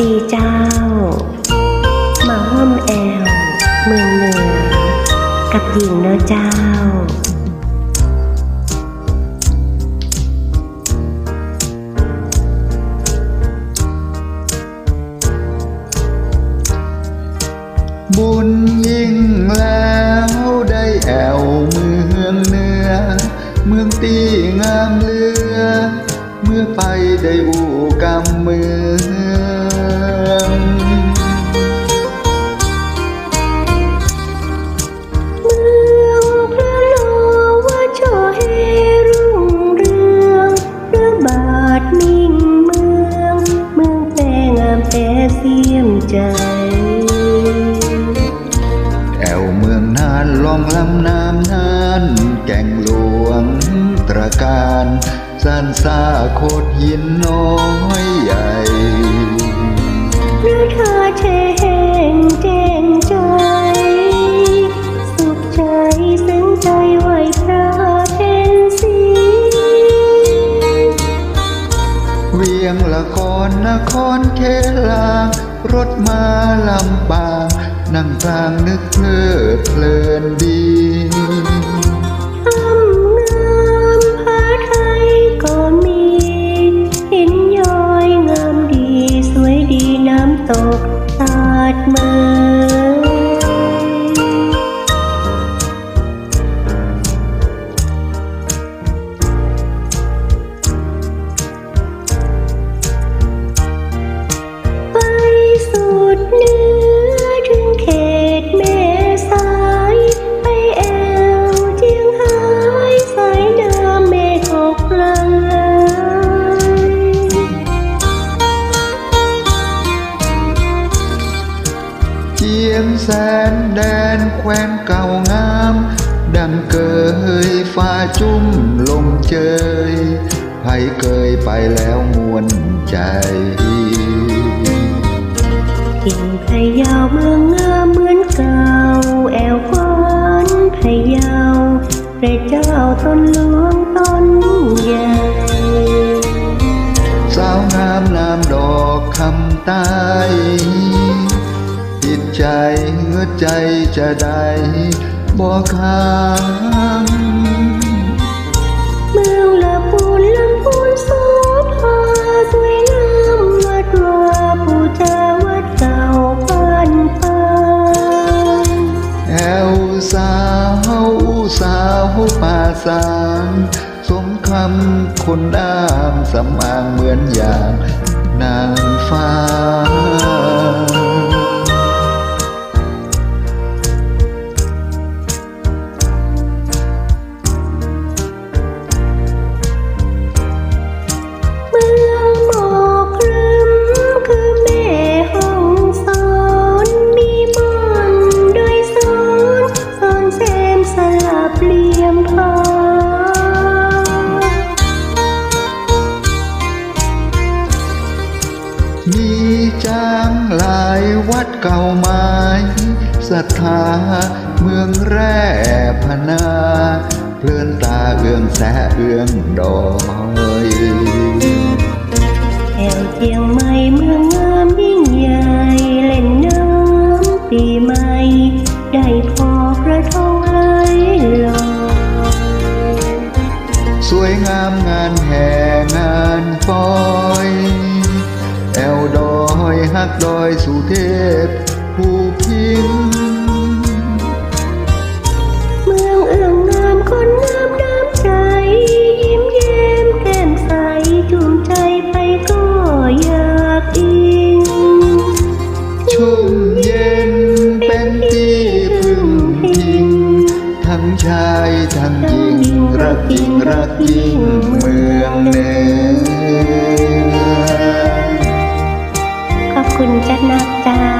ดีเจ้า มาห้อมแอวเมืองเหนือ กับหญิงเนอะเจ้าบุญยิ่งแล้วได้แอวเมืองเหนือเมืองตีงามเลือ เมื่อไปได้อู สียมใจ แอวเมืองนานลองลำน้ำนานแก่งหลวงตระการสันซาโคตรหินน้อยใหญ่ รถมาลำปางนั่งกลางนึกเพลิดเพลินดี เจียงแสนแดนแคว้นเก่างามดังเกยฟ้าจุ้มลมเจยไผเคยไปแล้วมวนใจิตใหญ่สาวงามนามดใต้จิตใจเหือใจจะได้บ่ค้างเมืองละปูนลำพูนโสภาสวยงามวัดวาปูจาวัดเก่าบ้านป่าแอวสาวสาวป่าสางสมคำคนดามสำอางเหมือนอย่างนางฟ้า เก่าไม้ศรัทธาเมืองแร่พนาเพลินตาเอื้องแสเอื้องดอยแอวเจียงใหม่เมืองงามยิ่งใหญ่เล่นน้ำปีใหม่ได้พอกระทงไหลลอยสวยงามง ดอยสุเทพผู้พิงเมืองเอื้องงามคนงามน้ำใจ ยิ้มแย้มแก้มใสจูงใจไปก็อยากอิงชุ่มเย็นเป็นที่พึ่งพิง ทั้งชายทั้งหญิงรักจริงรักจริงเมืองเหนื นักจ้า